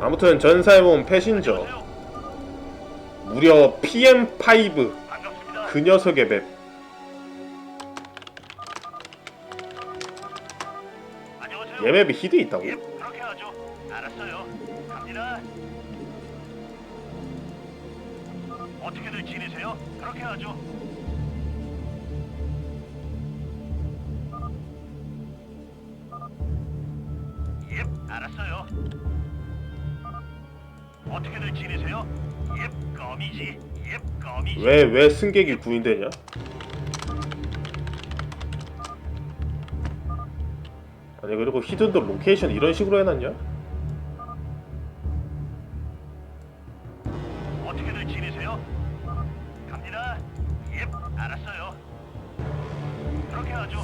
아무튼 전사의 몸 패신저 무려 PM5 반갑습니다. 그 녀석의 맵. 얘 맵에 히드 있다고? 예. 어떻게들 지내세요? 그렇게 하죠. 예, 알았어요. 어떻게들 지내세요? 예, 껌이지. 예, 껌이지. 왜 왜 승객이 구인되냐? 아니 그리고 히든도 로케이션 이런 식으로 해놨냐? 어떻게들 지내세요? 갑니다. 예, 알았어요. 그렇게 하죠.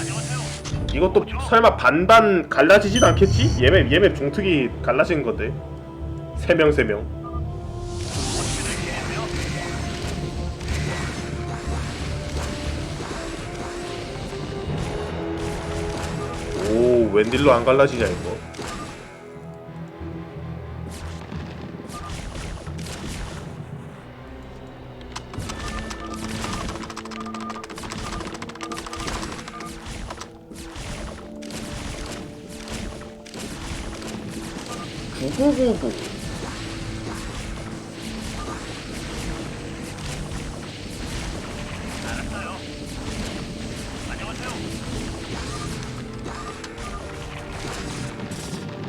안녕하세요. 이것도 설마 반반 갈라지진 않겠지? 얘맵 얘맵 종특이 갈라진 건데 세명 세명 어떻게들 지내세요? 오 웬딜로 안 갈라지냐 이거 구구구구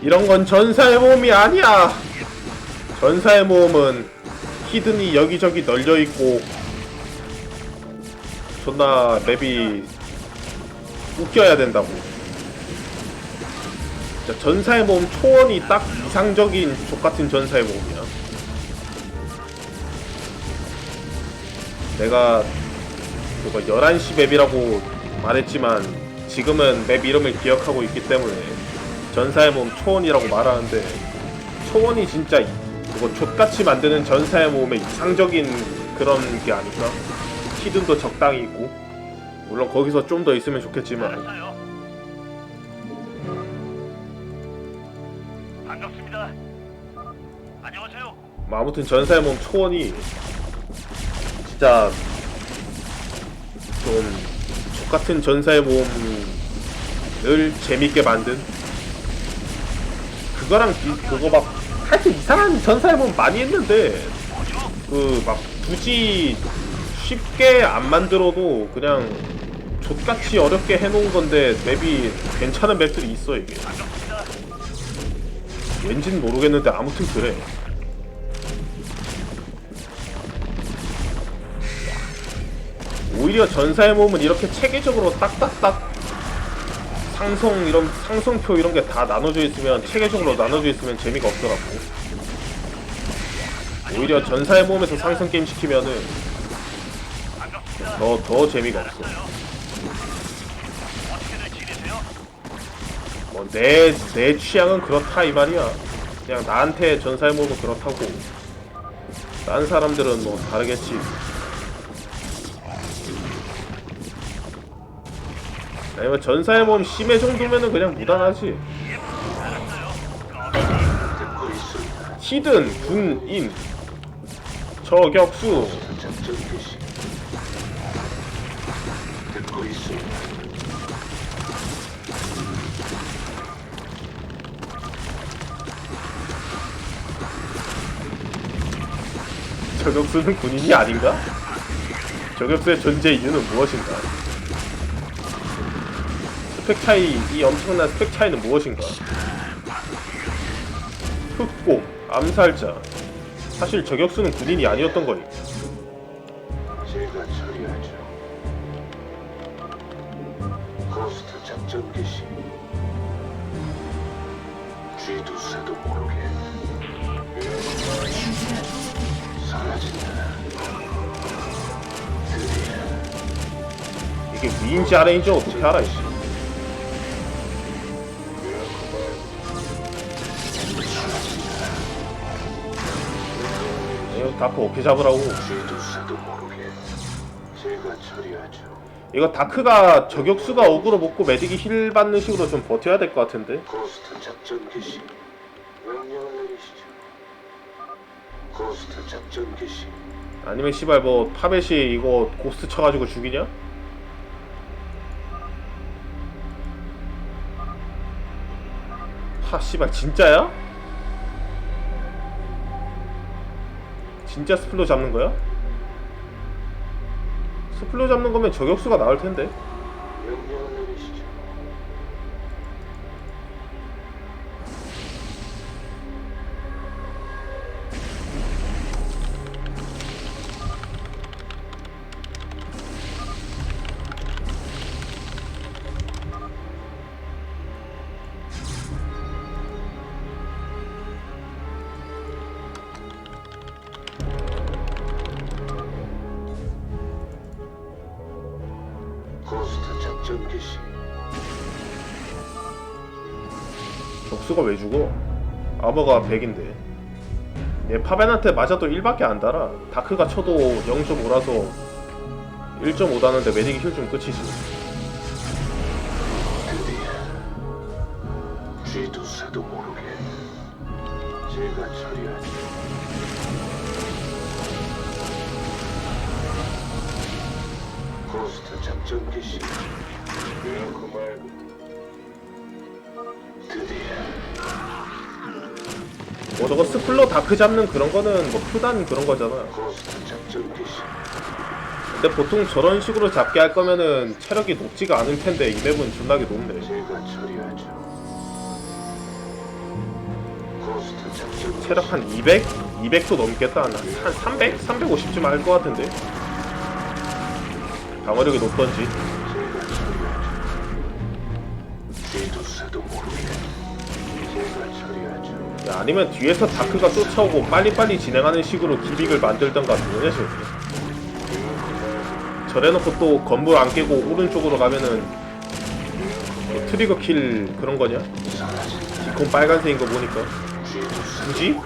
이런 건 전사의 모험이 아니야. 전사의 모험은 히든이 여기저기 널려 있고 존나 맵이 웃겨야 된다고. 진짜 전사의 모험 초원이 딱 이상적인 족 같은 전사의 모험이야. 내가 그거 11시 맵이라고 말했지만 지금은 맵 이름을 기억하고 있기 때문에 전사의 몸 초원이라고 말하는데 초원이 진짜 이- 그거 족같이 만드는 전사의 몸의 이상적인 그런 게 아닐까? 히든도 적당히 있고 물론 거기서 좀 더 있으면 좋겠지만. 반갑습니다. 안녕하세요. 뭐 아무튼 전사의 몸 초원이 진짜 좀 족같은 전사의 몸을 재밌게 만든 그거랑 비, 그거 막 하여튼 이상한 전사의 몸 많이 했는데? 그 막 굳이 쉽게 안 만들어도 그냥 족같이 어렵게 해놓은 건데 맵이 괜찮은 맵들이 있어 이게. 왠진 모르겠는데 아무튼 그래 오히려 전사의 몸은 이렇게 체계적으로 딱딱딱 상성 이런 상성표 이런 게 다 나눠져 있으면 체계적으로 나눠져 있으면 재미가 없더라고 오히려 전사의 몸에서 상성 게임 시키면은 반갑습니다. 더더 재미가 없어? 뭐 내 내 취향은 그렇다 이 말이야 그냥 나한테 전사의 몸은 그렇다고 딴 사람들은 뭐 다르겠지 아니면 전사의 몸 심해 정도면은 그냥 있습니다. 히든 군인 저격수. 저격수는 군인이 아닌가? 저격수의 존재 이유는 무엇인가? 스펙 차이, 이 엄청난 스펙 차이는 무엇인가? 흑공, 암살자. 사실 저격수는 군인이 아니었던 거니. 제가 처리하죠. 고스트 작전 개시. 쥐도 새도 모르게 사라진다. 이게 위인지 아래인지 어떻게 알아, 이씨. 다크 어떻게 잡으라고. 쥐도 새도 모르게 제가 처리하죠. 이거 다크가 저격수가 어그로 먹고 매직이 힐 받는 식으로 좀 버텨야 될 것 같은데. 고스트 작전 개시. 명령을 내리시죠. 고스트 작전 개시. 아니면 씨발 뭐 파벳이 이거 고스트 쳐가지고 죽이냐? 하 씨발 진짜야? 진짜 스플로 잡는 거야? 스플로 잡는 거면 저격수가 나을 텐데. 격수가 왜 죽어? 아머가 100인데. 얘 파벤한테 맞아도 1밖에 안 달아. 다크가 쳐도 0.5라서 1.5 다는데 메딕이 힐 좀 끝이지. 쥐두새도 모르게 제가 처리하죠. 고스트 작전 개시. 그렇고 말고 뭐 저거 스플로 다크 잡는 그런 거는 뭐 표단 그런 거잖아. 근데 보통 저런 식으로 잡게 할 거면은 체력이 높지가 않을 텐데 이 맵은 존나게 높네. 체력 한 200? 200도 넘겠다. 한 300? 350쯤 할 것 같은데. 방어력이 높던지. 제가 처리하죠. 제가 처리하죠. 야, 아니면 뒤에서 다크가 쫓아오고 빨리빨리 진행하는 식으로 기믹을 만들던가 뭐냐 지금. 저래놓고 또 건물 안 깨고 오른쪽으로 가면은 뭐 트리거 킬 그런 거냐? 디콘 빨간색인 거 보니까 굳이?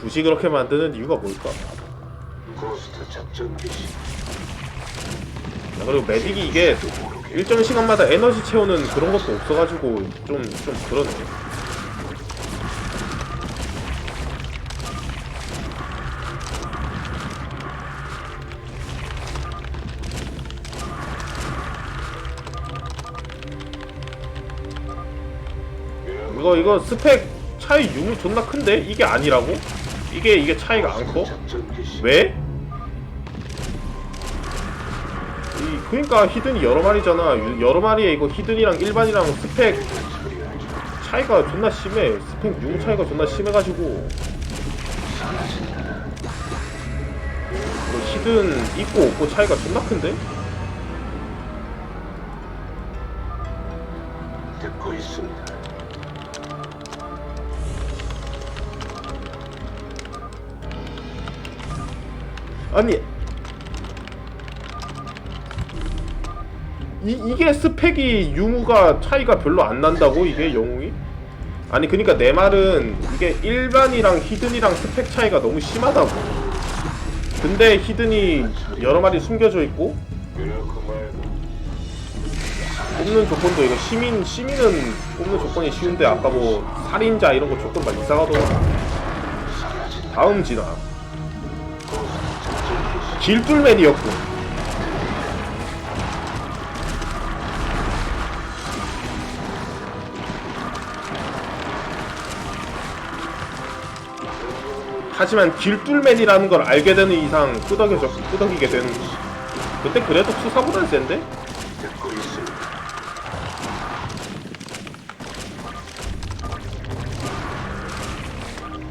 굳이 그렇게 만드는 이유가 뭘까? 그리고 메딕이 이게 일정 시간마다 에너지 채우는 그런 것도 없어가지고 좀 좀 그러네. 이거 이거 스펙 차이 유무 존나 큰데 이게 아니라고? 이게 이게 차이가 안 커? 왜? 그러니까 히든이 여러 마리잖아. 유- 여러 마리에 이거 히든이랑 일반이랑 스펙. 차이가 존나 심해. 스펙 유무 차이가 존나 심해가지고. 뭐 히든 있고 없고 차이가 존나 큰데? 듣고 있습니다. 아니 이, 이게 스펙이 유무가 차이가 별로 안 난다고 이게 영웅이? 아니 그니까 내 말은 이게 일반이랑 히든이랑 스펙 차이가 너무 심하다고 근데 히든이 여러 마리 숨겨져 있고 뽑는 조건도 이거 시민 시민은 뽑는 조건이 쉬운데 아까 뭐 살인자 이런 거 조건 막 이상하더라. 다음 진화. 길뚫맨이었군 하지만 길뚫맨이라는 걸 알게 되는 이상 끄덕여져 끄덕이게 되는 거지. 그때 그래도 수사보단 센데?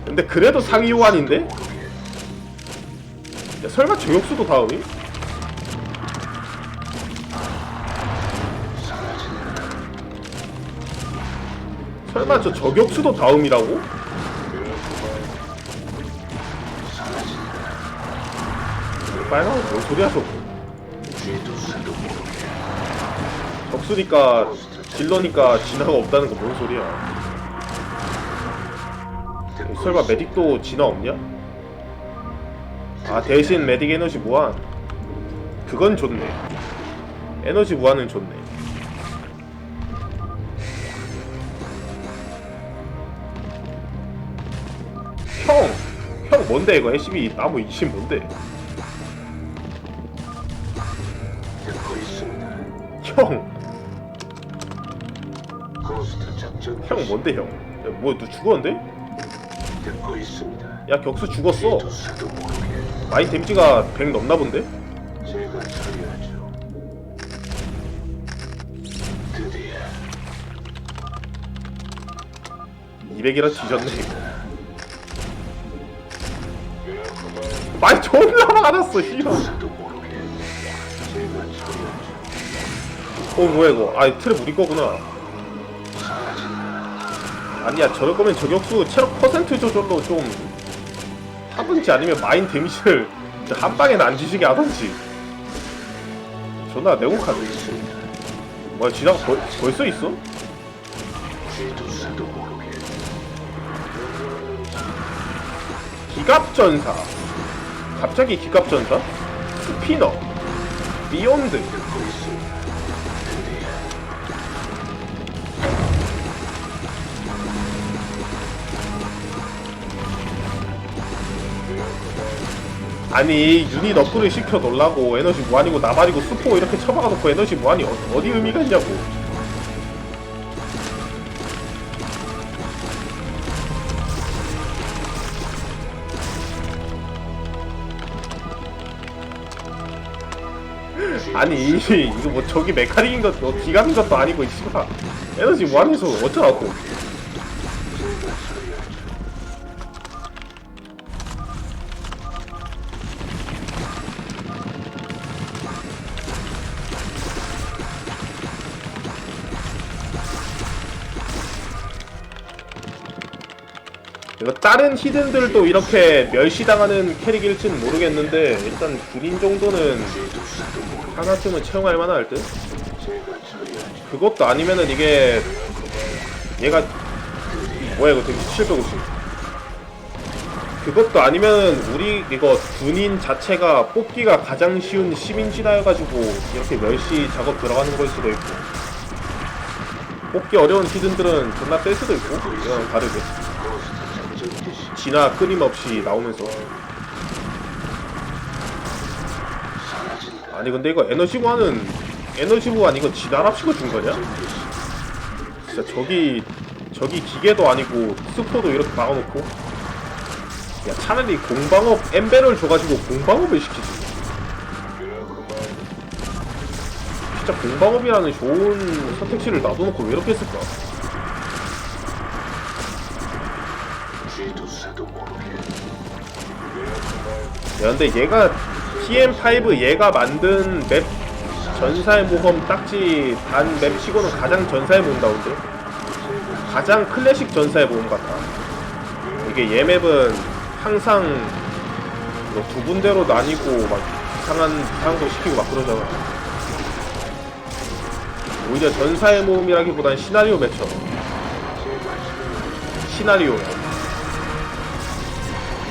근데 그래도 상위 호환인데? 야, 설마 저격수도 다음이? 설마 저 저격수도 다음이라고? 빨간 뭔 소리야 저 적수니까 딜러니까 진화가 없다는 건뭔 소리야? 설마 메딕도 진화 없냐? 아 대신 메딕 에너지 무한. 그건 좋네. 에너지 무한은 좋네. 형! 형 뭔데 이거? 해시비 나무 20 뭔데? 형! 고스트 작전 형 개시. 뭔데 형? 야, 뭐, 너 죽었는데? 듣고 있습니다. 야 격수 죽었어 모르게 마인 데미지가 100 넘나 본데? 제가 처리하죠. 드디어 200이라 뒤졌네 마인 존나 많았어 씨발 쥐도새도 모르게 제가 처리하죠. 어 뭐야 이거. 아 트랩 우리 거구나. 아니야 저럴 거면 저격수 체력 퍼센트 조절로 좀 하든지 아니면 마인 데미지를 한 방에는 안 지시게 하든지. 존나 내공카드. 뭐야 지나가 벌, 벌써 있어? 기갑전사. 갑자기 기갑전사? 스피너. 비욘드 아니 유닛 업그레이드 시켜 놓으려고 에너지 무한이고 나발이고 수포 이렇게 쳐박아 놓고 에너지 무한이 어, 어디 의미가 있냐고. 아니 이거 뭐 저기 메카닉인 것도 기갑인 것도 아니고 이 씨발. 에너지 무한에서 어쩌라고 이거 다른 히든들도 이렇게 멸시당하는 캐릭일지는 모르겠는데 일단 군인 정도는 하나쯤은 채용할 만할 듯? 그것도 아니면은 이게 얘가 뭐야 이거 되게 750 그것도 아니면은 우리 이거 군인 자체가 뽑기가 가장 쉬운 시민진화여가지고 이렇게 멸시 작업 들어가는 걸 수도 있고. 뽑기 어려운 히든들은 존나 뺄 수도 있고 이건 다르게 진화 끊임없이 나오면서. 아니 근데 이거 에너지 무한은 에너지 무한 이거 진화랍시고 준 거냐? 진짜 저기 저기 기계도 아니고 스포도 이렇게 막아놓고 야 차라리 공방업 엠벨을 줘가지고 공방업을 시키지 진짜 공방업이라는 좋은 선택지를 놔둬놓고 왜 이렇게 했을까? 야 근데 얘가 PM5 얘가 만든 맵 전사의 모험 딱지 단 맵 치고는 가장 전사의 모험다운데 가장 클래식 전사의 모험 같다. 이게 얘 맵은 항상 뭐 두 군데로 나뉘고 막 이상한 이상한 거 시키고 막 그러잖아. 오히려 전사의 모험이라기보단 시나리오 맵처럼 시나리오야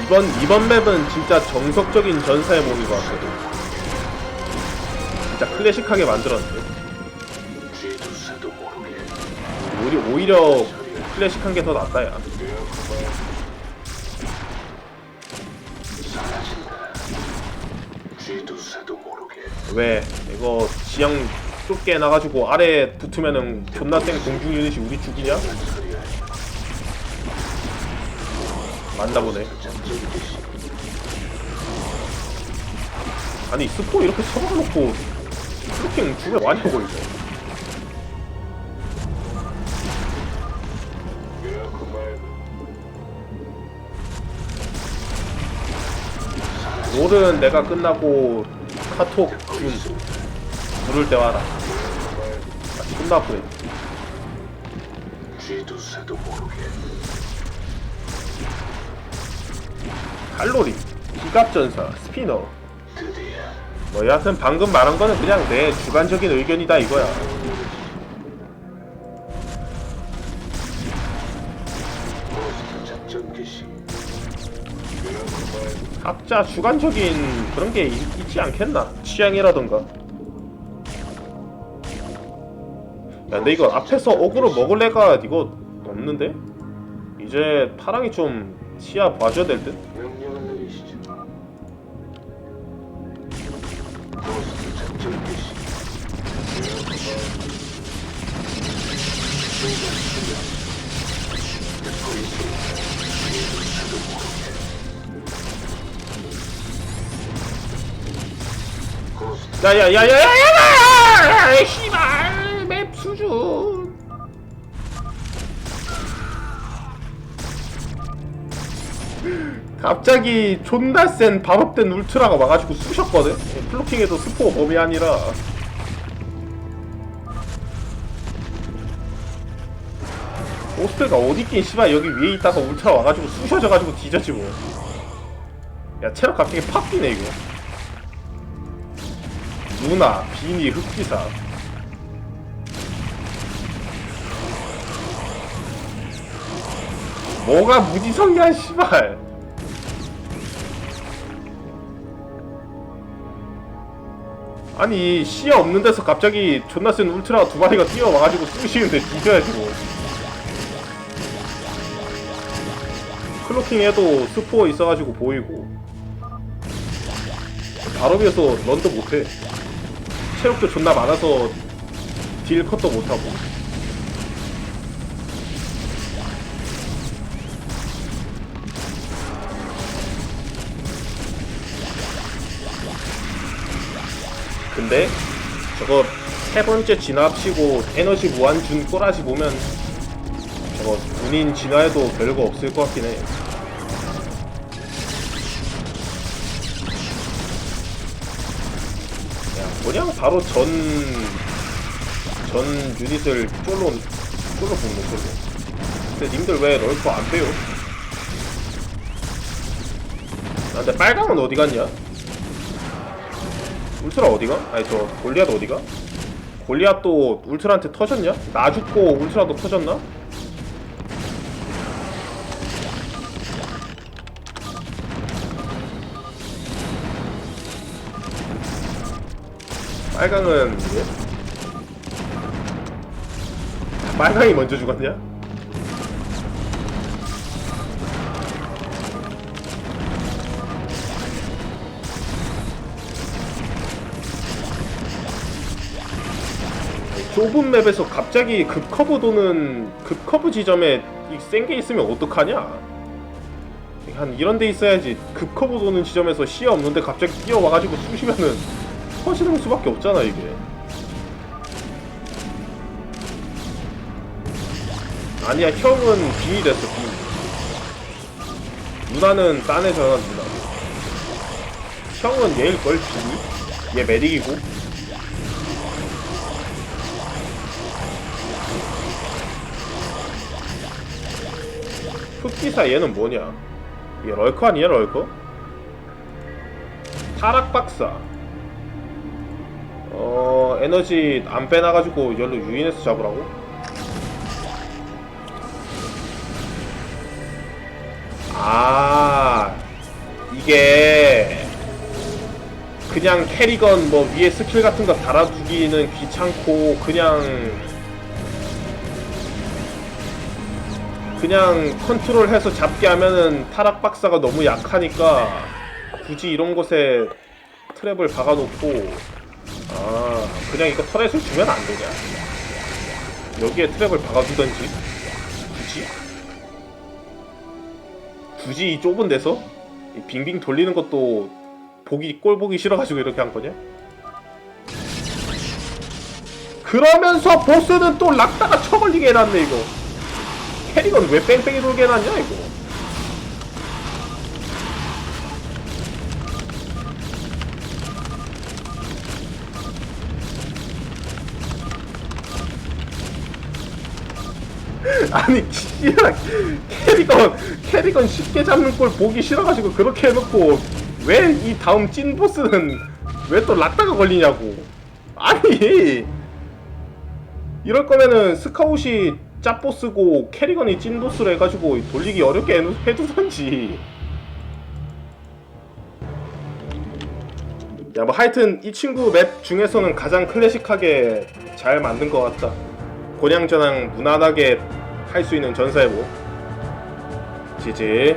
이번 이번 맵은 진짜 정석적인 전사의 몸인 것 같거든. 진짜 클래식하게 만들었는데. 오히려, 오히려 클래식한 게 더 낫다 야. 사라진다. 쥐도새도 모르게 왜 이거 지형 좁게 해놔가지고 아래 붙으면은 존나 센 공중 유닛이 우리 죽이냐? 맞나 보네. 아니 스포 이렇게 쳐박아놓고 트로킹 죽여 많이 하고 있어. 롤은 내가 끝나고 카톡 줌 부를 때 와라. 아, 존나 아프네. 쥐도 새도 모르게 칼로리, 기갑전사, 스피너. 뭐 여하튼 방금 말한 거는 그냥 내 주관적인 의견이다 이거야. 각자 주관적인 그런 게 있, 있지 않겠나? 취향이라던가. 야, 근데 이거 앞에서 어그로 먹을 애가 이거 없는데? 이제 파랑이 좀 시야 봐줘야 될 듯? 작전 개시. 듣고 있습니다. 저도 모르게. 고스트 야야야야야야야! 씨발 맵 수준. 갑자기 존나 센 발업된 울트라가 와가지고 쑤셨거든? 플로킹에도 스포 범위 아니라. 오스트가 어디 있긴 씨발 여기 위에 있다가 울트라 와가지고 쑤셔져가지고 뒤졌지 뭐 야 체력 갑자기 팍 뛰네 이거. 누나, 비니, 흑기사. 뭐가 무지성이야 씨발 아니 시야 없는 데서 갑자기 존나 센 울트라 두 마리가 뛰어와가지고 쑤시는데 뒤져야지 뭐. 클로킹 해도 스포 있어가지고 보이고. 바로 위에서 런도 못해. 체력도 존나 많아서 딜 컷도 못하고 근데 저거 세 번째 진화합치고 에너지 무한 준 꼬라지 보면 저거 군인 진화해도 별거 없을 것 같긴 해 야, 그냥 바로 전, 전 유닛을 쫄로, 쫄로 붙는 쫄로. 근데 님들 왜 럴커 안 빼요? 아, 근데 빨강은 어디 갔냐? 울트라 어디가? 아니, 저, 골리앗 어디가? 골리앗도 울트라한테 터졌냐? 나 죽고 울트라도 터졌나? 빨강은 왜? 빨강이 먼저 죽었냐? 좁은 맵에서 갑자기 급커브 도는 급커브 지점에 센 게 있으면 어떡하냐? 한 이런 데 있어야지 급커브 도는 지점에서 시야 없는데 갑자기 뛰어와가지고 쑤시면은 터지는 수밖에 없잖아 이게 아니야 형은 빙이 됐어 빙 누나는 딴애 전화 누나 형은 얘일걸 빙이? 얘 메딕이고 흑기사 얘는 뭐냐 얘 럴커 아니야 럴커? 타락박사 어 에너지 안 빼놔가지고 열로 유인해서 잡으라고? 아 이게 그냥 캐리건 뭐 위에 스킬 같은 거 달아두기는 귀찮고 그냥 그냥 컨트롤해서 잡게 하면은 타락 박사가 너무 약하니까 굳이 이런 곳에 트랩을 박아놓고 아 그냥 이거 터렛을 주면 안 되냐? 여기에 트랩을 박아두던지 굳이? 굳이 이 좁은 데서 이 빙빙 돌리는 것도 보기 꼴 보기 싫어가지고 이렇게 한 거냐? 그러면서 보스는 또 락다가 쳐걸리게 해놨네 이거 캐릭은 왜 뺑뺑이 돌게 해놨냐 이거? 아니 씨야 캐리건 캐리건 쉽게 잡는 꼴 보기 싫어가지고 그렇게 해놓고 왜 이 다음 찐 보스는 왜 또 락다가 걸리냐고. 아니. 이럴 거면은 스카웃이 짭보스고 캐리건이 찐보스로 해가지고 돌리기 어렵게 해두던지. 야 뭐 하여튼 이 친구 맵 중에서는 가장 클래식하게 잘 만든 것 같다. 곤양전황 무난하게 할 수 있는 전사해보 지지